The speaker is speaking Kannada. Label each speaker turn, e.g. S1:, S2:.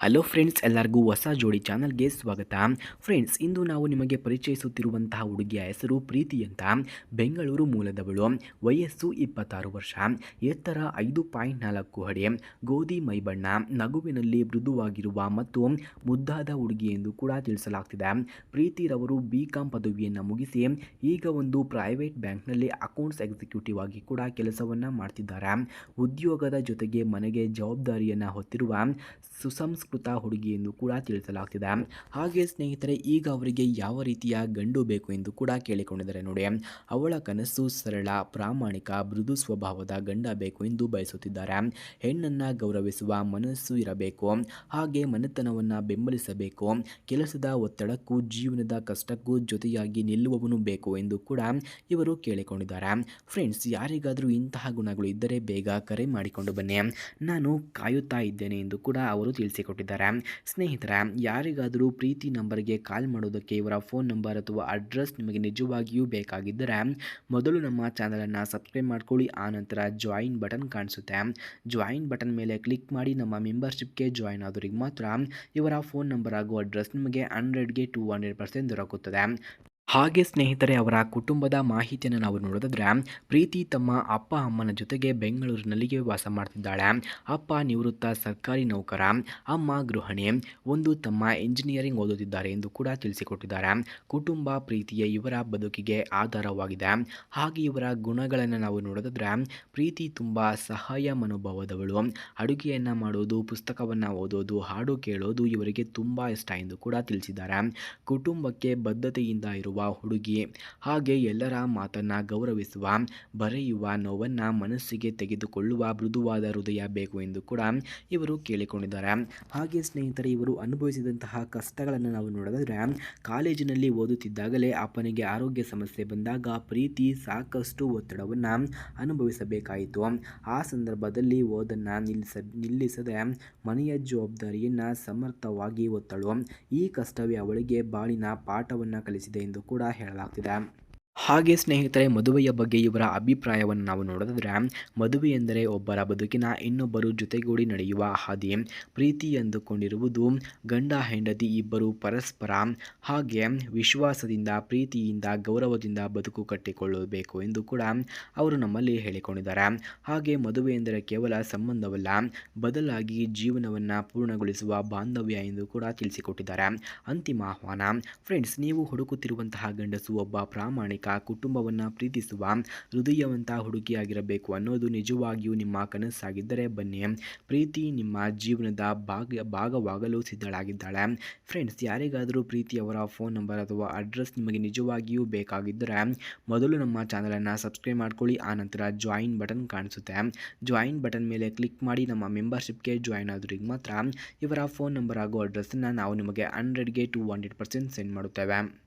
S1: ಹಲೋ ಫ್ರೆಂಡ್ಸ್ ಎಲ್ಲರಿಗೂ ಹೊಸ ಜೋಡಿ ಚಾನಲ್ಗೆ ಸ್ವಾಗತ. ಫ್ರೆಂಡ್ಸ್ ಇಂದು ನಾವು ನಿಮಗೆ ಪರಿಚಯಿಸುತ್ತಿರುವಂತಹ ಹುಡುಗಿಯ ಹೆಸರು ಪ್ರೀತಿ ಅಂತ. ಬೆಂಗಳೂರು ಮೂಲದವಳು. ವಯಸ್ಸು ಇಪ್ಪತ್ತಾರು ವರ್ಷ. ಎತ್ತರ ಐದು ಪಾಯಿಂಟ್ ನಾಲ್ಕು ಅಡಿ. ಗೋಧಿ ಮೈಬಣ್ಣ. ನಗುವಿನಲ್ಲಿ ಮೃದುವಾಗಿರುವ ಮತ್ತು ಮುದ್ದಾದ ಹುಡುಗಿ ಎಂದು ಕೂಡ ತಿಳಿಸಲಾಗ್ತಿದೆ. ಪ್ರೀತಿರವರು ಬಿ ಕಾಂ ಪದವಿಯನ್ನು ಮುಗಿಸಿ ಈಗ ಒಂದು ಪ್ರೈವೇಟ್ ಬ್ಯಾಂಕ್ನಲ್ಲಿ ಅಕೌಂಟ್ಸ್ ಎಕ್ಸಿಕ್ಯೂಟಿವ್ ಆಗಿ ಕೂಡ ಕೆಲಸವನ್ನು ಮಾಡ್ತಿದ್ದಾರೆ. ಉದ್ಯೋಗದ ಜೊತೆಗೆ ಮನೆಗೆ ಜವಾಬ್ದಾರಿಯನ್ನು ಹೊತ್ತಿರುವ ಸುಸಂಸ್ಕೃತ ಹುಡುಗಿ ಎಂದು ಕೂಡ ತಿಳಿಸಲಾಗ್ತಿದೆ. ಹಾಗೆ ಸ್ನೇಹಿತರೆ, ಈಗ ಅವರಿಗೆ ಯಾವ ರೀತಿಯ ಗಂಡು ಬೇಕು ಎಂದು ಕೂಡ ಕೇಳಿಕೊಂಡಿದ್ದಾರೆ ನೋಡಿ. ಅವಳ ಕನಸು ಸರಳ, ಪ್ರಾಮಾಣಿಕ, ಮೃದು ಸ್ವಭಾವದ ಗಂಡ ಬೇಕು ಎಂದು ಬಯಸುತ್ತಿದ್ದಾರೆ. ಹೆಣ್ಣನ್ನು ಗೌರವಿಸುವ ಮನಸ್ಸು ಇರಬೇಕು. ಹಾಗೆ ಮನೆತನವನ್ನು ಬೆಂಬಲಿಸಬೇಕು. ಕೆಲಸದ ಒತ್ತಡಕ್ಕೂ ಜೀವನದ ಕಷ್ಟಕ್ಕೂ ಜೊತೆಯಾಗಿ ನಿಲ್ಲುವವನು ಬೇಕು ಎಂದು ಕೂಡ ಇವರು ಕೇಳಿಕೊಂಡಿದ್ದಾರೆ. ಫ್ರೆಂಡ್ಸ್, ಯಾರಿಗಾದರೂ ಇಂತಹ ಗುಣಗಳು ಇದ್ದರೆ ಬೇಗ ಕರೆ ಮಾಡಿಕೊಂಡು ಬನ್ನಿ. ನಾನು ಕಾಯುತ್ತಾ ಇದ್ದೇನೆ ಎಂದು ಕೂಡ ಅವರು ತಿಳಿಸಿಕೊಟ್ಟಿದ್ದಾರೆ. ಸ್ನೇಹಿತರ, ಯಾರಿಗಾದರೂ ಪ್ರೀತಿ ನಂಬರ್ಗೆ ಕಾಲ್ ಮಾಡೋದಕ್ಕೆ ಇವರ ಫೋನ್ ನಂಬರ್ ಅಥವಾ ಅಡ್ರೆಸ್ ನಿಮಗೆ ನಿಜವಾಗಿಯೂ ಬೇಕಾಗಿದ್ದರೆ, ಮೊದಲು ನಮ್ಮ ಚಾನಲನ್ನು ಸಬ್ಸ್ಕ್ರೈಬ್ ಮಾಡ್ಕೊಳ್ಳಿ ಆನಂತರ ಜಾಯಿನ್ ಬಟನ್ ಕಾಣಿಸುತ್ತೆ. ಜಾಯಿನ್ ಬಟನ್ ಮೇಲೆ ಕ್ಲಿಕ್ ಮಾಡಿ ನಮ್ಮ ಮೆಂಬರ್ಶಿಪ್ಗೆ ಜಾಯಿನ್ ಆದವರಿಗೆ ಮಾತ್ರ ಇವರ ಫೋನ್ ನಂಬರ್ ಹಾಗೂ ಅಡ್ರೆಸ್ ನಿಮಗೆ ಹಂಡ್ರೆಡ್ಗೆ ಟು ಹಂಡ್ರೆಡ್ ಪರ್ಸೆಂಟ್ ದೊರಕುತ್ತದೆ. ಹಾಗೆ ಸ್ನೇಹಿತರೆ, ಅವರ ಕುಟುಂಬದ ಮಾಹಿತಿಯನ್ನು ನಾವು ನೋಡೋದಾದ್ರೆ, ಪ್ರೀತಿ ತಮ್ಮ ಅಪ್ಪ, ಅಮ್ಮನ ಜೊತೆಗೆ ಬೆಂಗಳೂರಿನಲ್ಲಿಗೆ ವಾಸ ಮಾಡ್ತಿದ್ದಾಳೆ. ಅಪ್ಪ ನಿವೃತ್ತ ಸರ್ಕಾರಿ ನೌಕರ, ಅಮ್ಮ ಗೃಹಿಣಿ, ಒಂದು ತಮ್ಮ ಇಂಜಿನಿಯರಿಂಗ್ ಓದುತ್ತಿದ್ದಾರೆ ಎಂದು ಕೂಡ ತಿಳಿಸಿಕೊಟ್ಟಿದ್ದಾರೆ. ಕುಟುಂಬ ಪ್ರೀತಿಯ ಇವರ ಬದುಕಿಗೆ ಆಧಾರವಾಗಿದೆ. ಹಾಗೆ ಇವರ ಗುಣಗಳನ್ನು ನಾವು ನೋಡಿದ್ರೆ ಪ್ರೀತಿ ತುಂಬ ಸಹಾಯ ಮನೋಭಾವದವಳು. ಅಡುಗೆಯನ್ನು ಮಾಡೋದು, ಪುಸ್ತಕವನ್ನು ಓದೋದು, ಹಾಡು ಕೇಳೋದು ಇವರಿಗೆ ತುಂಬ ಇಷ್ಟ ಎಂದು ಕೂಡ ತಿಳಿಸಿದ್ದಾರೆ. ಕುಟುಂಬಕ್ಕೆ ಬದ್ಧತೆಯಿಂದ ಇರುವ ಹುಡುಗಿ. ಹಾಗೆ ಎಲ್ಲರ ಮಾತನ್ನು ಗೌರವಿಸುವ, ಬರೆಯುವ ನೋವನ್ನು ಮನಸ್ಸಿಗೆ ತೆಗೆದುಕೊಳ್ಳುವ ಮೃದುವಾದ ಹೃದಯ ಬೇಕು ಎಂದು ಕೂಡ ಇವರು ಕೇಳಿಕೊಂಡಿದ್ದಾರೆ. ಹಾಗೆ ಸ್ನೇಹಿತರೆ, ಇವರು ಅನುಭವಿಸಿದಂತಹ ಕಷ್ಟಗಳನ್ನು ನಾವು ನೋಡಿದ್ರೆ ಕಾಲೇಜಿನಲ್ಲಿ ಓದುತ್ತಿದ್ದಾಗಲೇ ಅಪ್ಪನಿಗೆ ಆರೋಗ್ಯ ಸಮಸ್ಯೆ ಬಂದಾಗ ಪ್ರೀತಿ ಸಾಕಷ್ಟು ಒತ್ತಡವನ್ನು ಅನುಭವಿಸಬೇಕಾಯಿತು. ಆ ಸಂದರ್ಭದಲ್ಲಿ ಓದನ್ನು ನಿಲ್ಲಿಸ ನಿಲ್ಲಿಸದೆ ಮನೆಯ ಜವಾಬ್ದಾರಿಯನ್ನು ಸಮರ್ಥವಾಗಿ ಒತ್ತಳು. ಈ ಕಷ್ಟವೇ ಅವಳಿಗೆ ಬಾಳಿನ ಪಾಠವನ್ನು ಕಲಿಸಿದೆ ಎಂದು ಕೂಡ ಹೇಳಲಾಗ್ತಿದೆ. ಹಾಗೆ ಸ್ನೇಹಿತರೆ, ಮದುವೆಯ ಬಗ್ಗೆ ಇವರ ಅಭಿಪ್ರಾಯವನ್ನು ನಾವು ನೋಡಿದ್ರೆ, ಮದುವೆ ಎಂದರೆ ಒಬ್ಬರ ಬದುಕಿನ ಇನ್ನೊಬ್ಬರು ಜೊತೆಗೂಡಿ ನಡೆಯುವ ಹಾದಿ. ಪ್ರೀತಿ ಎಂದುಕೊಂಡಿರುವುದು ಗಂಡ, ಹೆಂಡತಿ ಇಬ್ಬರು ಪರಸ್ಪರ. ಹಾಗೆ ವಿಶ್ವಾಸದಿಂದ, ಪ್ರೀತಿಯಿಂದ, ಗೌರವದಿಂದ ಬದುಕು ಕಟ್ಟಿಕೊಳ್ಳಬೇಕು ಎಂದು ಕೂಡ ಅವರು ನಮ್ಮಲ್ಲಿ ಹೇಳಿಕೊಂಡಿದ್ದಾರೆ. ಹಾಗೆ ಮದುವೆ ಎಂದರೆ ಕೇವಲ ಸಂಬಂಧವಲ್ಲ, ಬದಲಾಗಿ ಜೀವನವನ್ನು ಪೂರ್ಣಗೊಳಿಸುವ ಬಾಂಧವ್ಯ ಎಂದು ಕೂಡ ತಿಳಿಸಿಕೊಟ್ಟಿದ್ದಾರೆ. ಅಂತಿಮ ಆಹ್ವಾನ, ಫ್ರೆಂಡ್ಸ್, ನೀವು ಹುಡುಕುತ್ತಿರುವಂತಹ ಗಂಡಸು ಒಬ್ಬ ಪ್ರಾಮಾಣಿಕ ಕುಟುಂಬವನ್ನು ಪ್ರೀತಿಸುವ ಹೃದಯವಂತ ಹುಡುಗಿಯಾಗಿರಬೇಕು ಅನ್ನೋದು ನಿಜವಾಗಿಯೂ ನಿಮ್ಮ ಕನಸಾಗಿದ್ದರೆ ಬನ್ನಿ. ಪ್ರೀತಿ ನಿಮ್ಮ ಜೀವನದ ಭಾಗ, ಭಾಗವಾಗಲು ಸಿದ್ಧಳಾಗಿದ್ದಾಳೆ. ಫ್ರೆಂಡ್ಸ್ ಯಾರಿಗಾದರೂ ಪ್ರೀತಿಯವರ ಫೋನ್ ನಂಬರ್ ಅಥವಾ ಅಡ್ರೆಸ್ ನಿಮಗೆ ನಿಜವಾಗಿಯೂ ಬೇಕಾಗಿದ್ದರೆ ಮೊದಲು ನಮ್ಮ ಚಾನಲನ್ನು ಸಬ್ಸ್ಕ್ರೈಬ್ ಮಾಡ್ಕೊಳ್ಳಿ ಆನಂತರ ಜಾಯಿನ್ ಬಟನ್ ಕಾಣಿಸುತ್ತೆ. ಜಾಯಿನ್ ಬಟನ್ ಮೇಲೆ ಕ್ಲಿಕ್ ಮಾಡಿ ನಮ್ಮ ಮೆಂಬರ್ಶಿಪ್ಗೆ ಜಾಯಿನ್ ಆದ್ರಿಗೆ ಮಾತ್ರ ಇವರ ಫೋನ್ ನಂಬರ್ ಹಾಗೂ ಅಡ್ರೆಸ್ಸನ್ನು ನಾವು ನಿಮಗೆ ಹಂಡ್ರೆಡ್ಗೆ ಟು ಹಂಡ್ರೆಡ್ ಪರ್ಸೆಂಟ್ ಸೆಂಡ್ ಮಾಡುತ್ತೇವೆ.